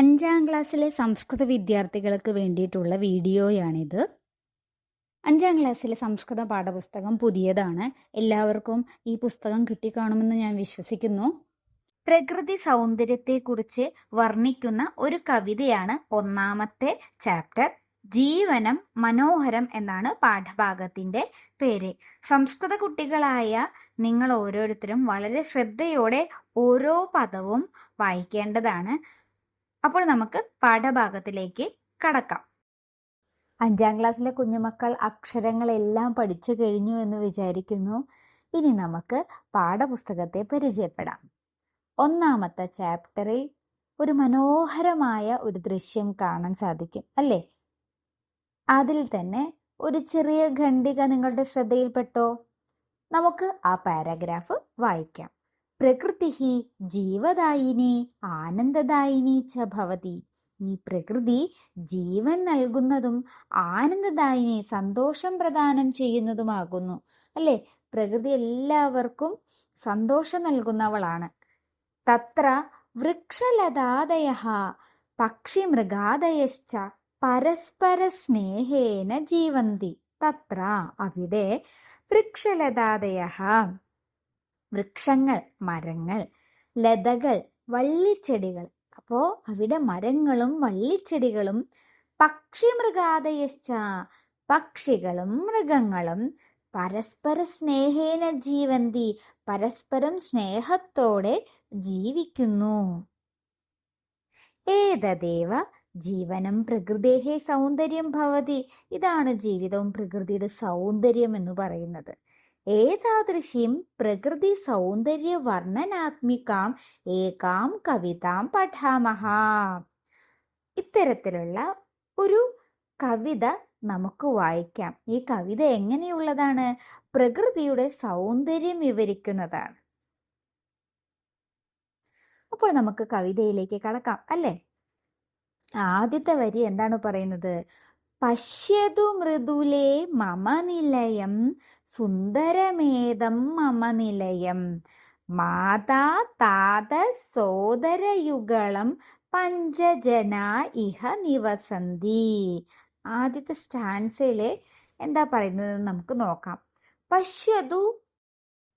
അഞ്ചാം ക്ലാസ്സിലെ സംസ്കൃത വിദ്യാർത്ഥികൾക്ക് വേണ്ടിയിട്ടുള്ള വീഡിയോയാണിത്. അഞ്ചാം ക്ലാസ്സിലെ സംസ്കൃത പാഠപുസ്തകം പുതിയതാണ്. എല്ലാവർക്കും ഈ പുസ്തകം കിട്ടിക്കാണുമെന്ന് ഞാൻ വിശ്വസിക്കുന്നു. പ്രകൃതി സൗന്ദര്യത്തെക്കുറിച്ച് വർണിക്കുന്ന ഒരു കവിതയാണ് ഒന്നാമത്തെ ചാപ്റ്റർ. ജീവനം മനോഹരം എന്നാണ് പാഠഭാഗത്തിന്റെ പേര്. സംസ്കൃത കുട്ടികളായ നിങ്ങൾ ഓരോരുത്തരും വളരെ ശ്രദ്ധയോടെ ഓരോ പദവും വായിക്കേണ്ടതാണ്. അപ്പോൾ നമുക്ക് പാഠഭാഗത്തിലേക്ക് കടക്കാം. അഞ്ചാം ക്ലാസ്സിലെ കുഞ്ഞുമക്കൾ അക്ഷരങ്ങളെല്ലാം പഠിച്ചു കഴിഞ്ഞു എന്ന് വിചാരിക്കുന്നു. ഇനി നമുക്ക് പാഠപുസ്തകത്തെ പരിചയപ്പെടാം. ഒന്നാമത്തെ ചാപ്റ്ററിൽ ഒരു മനോഹരമായ ഒരു ദൃശ്യം കാണാൻ സാധിക്കും അല്ലേ? അതിൽ തന്നെ ഒരു ചെറിയ ഖണ്ഡിക നിങ്ങളുടെ ശ്രദ്ധയിൽപ്പെട്ടോ? നമുക്ക് ആ പാരാഗ്രാഫ് വായിക്കാം. പ്രകൃതി ജീവദായിനി ആനന്ദദായിനി ച ഭവതി. ഈ പ്രകൃതി ജീവൻ നൽകുന്നതും ആനന്ദദായിനി സന്തോഷം പ്രദാനം ചെയ്യുന്നതുമാകുന്നു. അല്ലെ? പ്രകൃതി എല്ലാവർക്കും സന്തോഷം നൽകുന്നവളാണ്. തത്ര വൃക്ഷലതാദയ പക്ഷി മൃഗാദയശ്ച പരസ്പര സ്നേഹേന ജീവന്തി. തത്ര അവിടെ വൃക്ഷലതാദയ വൃക്ഷങ്ങൾ മരങ്ങൾ ലതകൾ വള്ളിച്ചെടികൾ. അപ്പോ അവിടെ മരങ്ങളും വള്ളിച്ചെടികളും പക്ഷി മൃഗാദയശ്ച പക്ഷികളും മൃഗങ്ങളും. പരസ്പര സ്നേഹേന ജീവന്തി പരസ്പരം സ്നേഹത്തോടെ ജീവിക്കുന്നു. ഏതദേവ? ജീവനം പ്രകൃതേഹേ സൗന്ദര്യം ഭവതി. ഇതാണ് ജീവിതവും പ്രകൃതിയുടെ സൗന്ദര്യം എന്ന് പറയുന്നത്. ഏതാദൃശ്യം പ്രകൃതി സൗന്ദര്യ വർണനാത്മികാം ഏകാം കവിതാം പഠാമഹ. ഇത്തരത്തിലുള്ള ഒരു കവിത നമുക്ക് വായിക്കാം. ഈ കവിത എങ്ങനെയുള്ളതാണ്? പ്രകൃതിയുടെ സൗന്ദര്യം വിവരിക്കുന്നതാണ്. അപ്പോൾ നമുക്ക് കവിതയിലേക്ക് കടക്കാം അല്ലേ? ആദ്യത്തെ വരി എന്താണ് പറയുന്നത്? പശ്യതു മൃദുലേ മമ നിലയം സുന്ദരമേതം മമ നിലയം. മാതാ താത സോദരയുഗളം പഞ്ചജന ഇഹ നിവസന്തി. ആദ്യത്തെ സ്റ്റാൻസിലെ എന്താ പറയുന്നത് നമുക്ക് നോക്കാം. പശ്യതു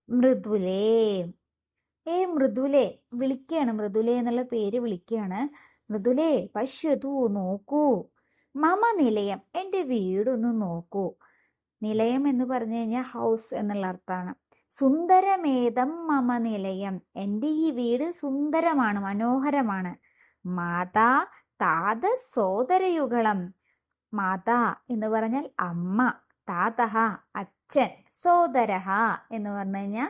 മൃദുലേ. ഏ മൃദുലേ. വിളിക്കുകയാണ് മൃദുലേ എന്നുള്ള പേര് വിളിക്കുകയാണ് മൃദുലേ പശ്യതു നോക്കൂ. മമ നിലയം. എന്റെ വീടൊന്ന് നോക്കൂ. നിലയം എന്ന് പറഞ്ഞു കഴിഞ്ഞാൽ ഹൗസ് എന്നുള്ള അർത്ഥമാണ്. സുന്ദരമേതം മമ നിലയം. എന്റെ ഈ വീട് സുന്ദരമാണ് മനോഹരമാണ്. മാതാ താത സോദരയുഗളം. മാതാ എന്ന് പറഞ്ഞാൽ അമ്മ താതഹ അച്ഛൻ സോദരഹ എന്ന് പറഞ്ഞു കഴിഞ്ഞാൽ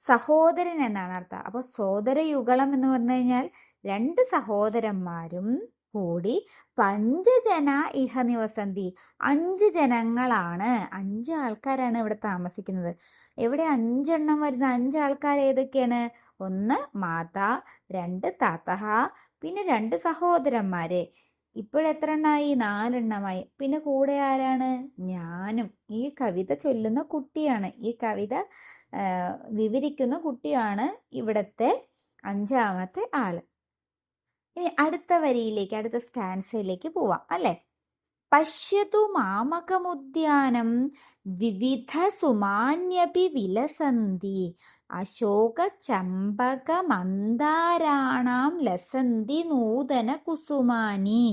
സഹോദരൻ എന്നാണ് അർത്ഥം. അപ്പൊ സോദരയുഗളം എന്ന് പറഞ്ഞു കഴിഞ്ഞാൽ രണ്ട് സഹോദരന്മാരും കൂടി പഞ്ചജന ഇഹ നിവസന്തി അഞ്ച് ജനങ്ങളാണ്. അഞ്ച് ആൾക്കാരാണ് ഇവിടെ താമസിക്കുന്നത്. എവിടെ അഞ്ചെണ്ണം വരുന്ന അഞ്ച് ആൾക്കാർ ഏതൊക്കെയാണ്? ഒന്ന് മാതാ രണ്ട് താത്തഹ പിന്നെ രണ്ട് സഹോദരന്മാര്. ഇപ്പോഴെത്ര എണ്ണമായി നാലെണ്ണമായി. പിന്നെ കൂടെ ആരാണ്? ഞാനും. ഈ കവിത ചൊല്ലുന്ന കുട്ടിയാണ്. ഈ കവിത വിവരിക്കുന്ന കുട്ടിയാണ് ഇവിടത്തെ അഞ്ചാമത്തെ ആൾ. ഇനി അടുത്ത വരിയിലേക്ക് അടുത്ത സ്റ്റാൻസയിലേക്ക് പോവാം അല്ലെ? പശ്യതു മാമകമുദ്യാനം വിവിധ സുമാന്യപി വിലസന്തി അശോക ചമ്പക മന്ദാരാണാം ലസന്തി നൂതന കുസുമാനി.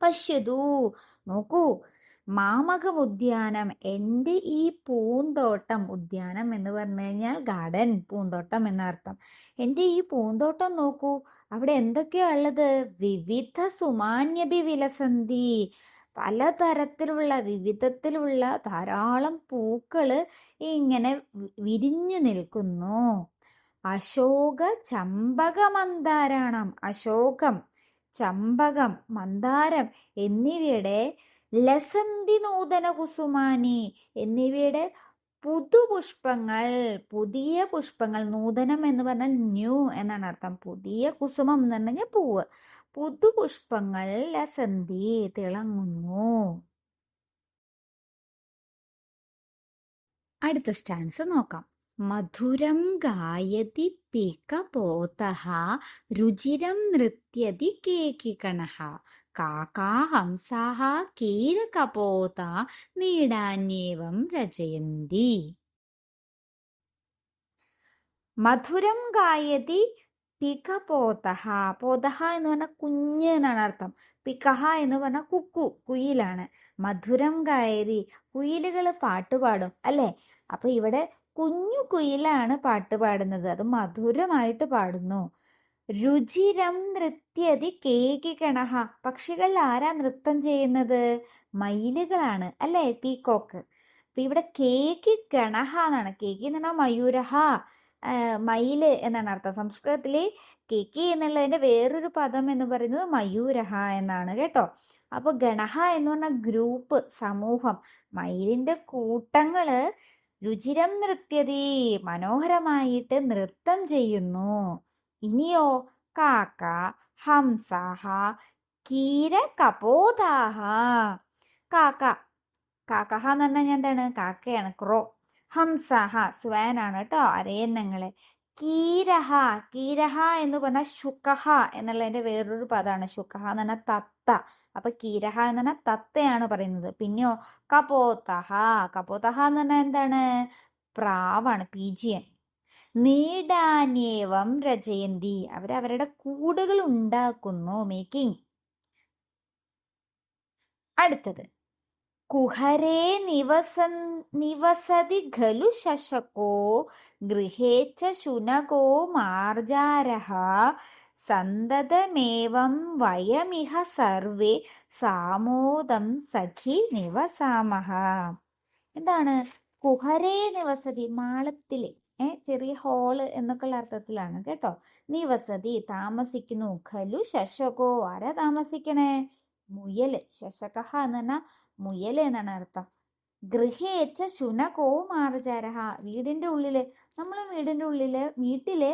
പശ്യതു നോക്കൂ മാമകം ഉദ്യാനം എന്റെ ഈ പൂന്തോട്ടം ഉദ്യാനം എന്ന് പറഞ്ഞു കഴിഞ്ഞാൽ ഗാർഡൻ പൂന്തോട്ടം എന്നർത്ഥം. എന്റെ ഈ പൂന്തോട്ടം നോക്കൂ അവിടെ എന്തൊക്കെയാ ഉള്ളത്? വിവിധ സുമാന്യഭി വിലസന്തി പലതരത്തിലുള്ള വിവിധത്തിലുള്ള ധാരാളം പൂക്കൾ ഇങ്ങനെ വിരിഞ്ഞു നിൽക്കുന്നു. അശോക ചമ്പക മന്ദാരാണം അശോകം ചമ്പകം മന്ദാരം എന്നിവയുടെ ലസന്തി നൂതന കുസുമാനി എന്നിവയുടെ പുതുപുഷ്പങ്ങൾ പുതിയ പുഷ്പങ്ങൾ നൂതനം എന്ന് പറഞ്ഞാൽ ന്യൂ എന്നാണ് അർത്ഥം. പുതിയ കുസുമം എന്ന് പറഞ്ഞാൽ പൂവ്. പുതുപുഷ്പങ്ങൾ ലസന്തി തിളങ്ങുന്നു. അടുത്ത സ്റ്റാൻസ് നോക്കാം. മധുരം ഗായതി പികപോതഃ രുചിരം നൃത്യതി കേണ കാക്കാ ഹംസാः കീരകപോത നീടാന്യേവം രചയന്തി. മധുരം ഗായതി പികപോതഃ പോതഹ. എന്ന് പറഞ്ഞാൽ കുഞ്ഞ് എന്നാണ് അർത്ഥം. പികഹ എന്ന് പറഞ്ഞാൽ കുക്കു കുയിലാണ്. മധുരം ഗായതി കുയിലുകൾ പാട്ടുപാടും അല്ലെ? അപ്പൊ ഇവിടെ കുഞ്ഞു കുയിലാണ് പാട്ട് പാടുന്നത്. അത് മധുരമായിട്ട് പാടുന്നു. രുചിരം നൃത്യതി കേകികണഹ പക്ഷികൾ ആരാ നൃത്തം ചെയ്യുന്നത്? മയിലുകളാണ് അല്ലേ പീകോക്ക്? അപ്പൊ ഇവിടെ കേകി ഗണഹ എന്നാണ്. കേകി എന്ന് പറഞ്ഞാൽ മയൂരഹ മയിൽ എന്നാണ് അർത്ഥം. സംസ്കൃതത്തിൽ കേക്കി എന്നുള്ളതിന്റെ വേറൊരു പദം എന്ന് പറയുന്നത് മയൂരഹ എന്നാണ് കേട്ടോ. അപ്പൊ ഗണഹ എന്ന് പറഞ്ഞ ഗ്രൂപ്പ് സമൂഹം. മയിലിന്റെ കൂട്ടങ്ങൾ രുചിരം നൃത്യതി മനോഹരമായിട്ട് നൃത്തം ചെയ്യുന്നു. ഇനിയോ കാക്ക ഹംസാഹ കീര കപോതാഹ. കാക്ക കാക്കഹ എന്ന് പറഞ്ഞാൽ എന്താണ്? കാക്കയാണ്. ക്രോ ഹംസാഹ സ്വാനാണ് കേട്ടോ അരയന്നങ്ങൾ. കീരഹ കീരഹ എന്ന് പറഞ്ഞാൽ ശുക്കഹ എന്നുള്ളതിന്റെ വേറൊരു പദമാണ്. ശുക്കഹ എന്ന് പറഞ്ഞാൽ തത്ത. അപ്പൊ കീരഹ എന്ന് പറഞ്ഞാൽ തത്തയാണ് പറയുന്നത്. പിന്നെയോ കപോതഹ. കപോതഹ എന്ന് പറഞ്ഞാൽ എന്താണ്? പ്രാവാണ് പീജിയൻ. നീടാന്യേവം രചയന്തി അവരവരുടെ കൂടുകൾ ഉണ്ടാക്കുന്നു മേക്കിംഗ് അടുത്തത്. കുഹരേ നിവസ നിവസതി ഖലു ശശകോ ഗൃഹേ ശുനകോ മാർജാരഃ സന്തതമേവം വയമിഹ സർവേ സാമോദം സഖി നിവസാമഹ. എന്താണ്? കുഹരേ നിവസതി മാളത്തിലെ ചെറിയ ഹോൾ എന്നൊക്കെയുള്ള അർത്ഥത്തിലാണ് കേട്ടോ. നിവസതി താമസിക്കുന്നു ഖലു ശശകോ ആരാ താമസിക്കണേ? മുയൽ ശശകഹ എന്ന് പറഞ്ഞാൽ മുയൽ എന്നാണ് അർത്ഥം. ഗൃഹേച്ച ശുനകോ മാർജാരഹ വീടിന്റെ ഉള്ളിൽ നമ്മൾ വീടിന്റെ ഉള്ളിൽ വീട്ടിലെ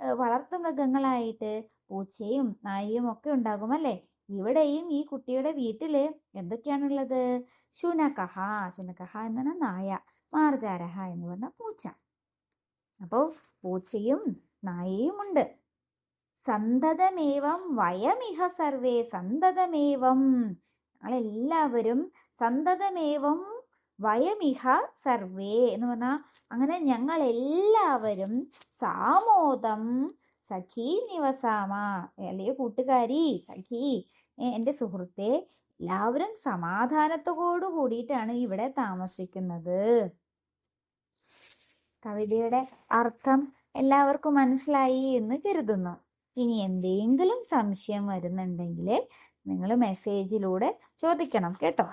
വളർത്തു വളർത്തുമൃഗങ്ങളായിട്ട് പൂച്ചയും നായയും ഒക്കെ ഉണ്ടാകും അല്ലെ? ഇവിടെയും ഈ കുട്ടിയുടെ വീട്ടിൽ എന്തൊക്കെയാണുള്ളത്? ശുനകഹ. ശുനകഹ എന്ന് നായ മാർജാരഹ എന്ന് പറഞ്ഞ പൂച്ച. അപ്പോ പൂച്ചയും നായയും ഉണ്ട്. സന്തതമേവം വയമിഹ സർവേ സന്തതമേവം ഞങ്ങളെല്ലാവരും സന്തതമേവം വയമിഹ സർവേ എന്ന് പറഞ്ഞാൽ അങ്ങനെ ഞങ്ങൾ എല്ലാവരും സാമോദം സഖി നിവസാമ. അല്ലയോ കൂട്ടുകാരി സഖി എന്റെ സുഹൃത്തെ എല്ലാവരും സമാധാനത്തോടു കൂടിയിട്ടാണ് ഇവിടെ താമസിക്കുന്നത്. കവിതയുടെ അർത്ഥം എല്ലാവർക്കും മനസ്സിലായി എന്ന് കരുതുന്നു. ഇനി എന്തെങ്കിലും സംശയം വരുന്നുണ്ടെങ്കിൽ നിങ്ങൾ മെസ്സേജിലൂടെ ചോദിക്കണം കേട്ടോ.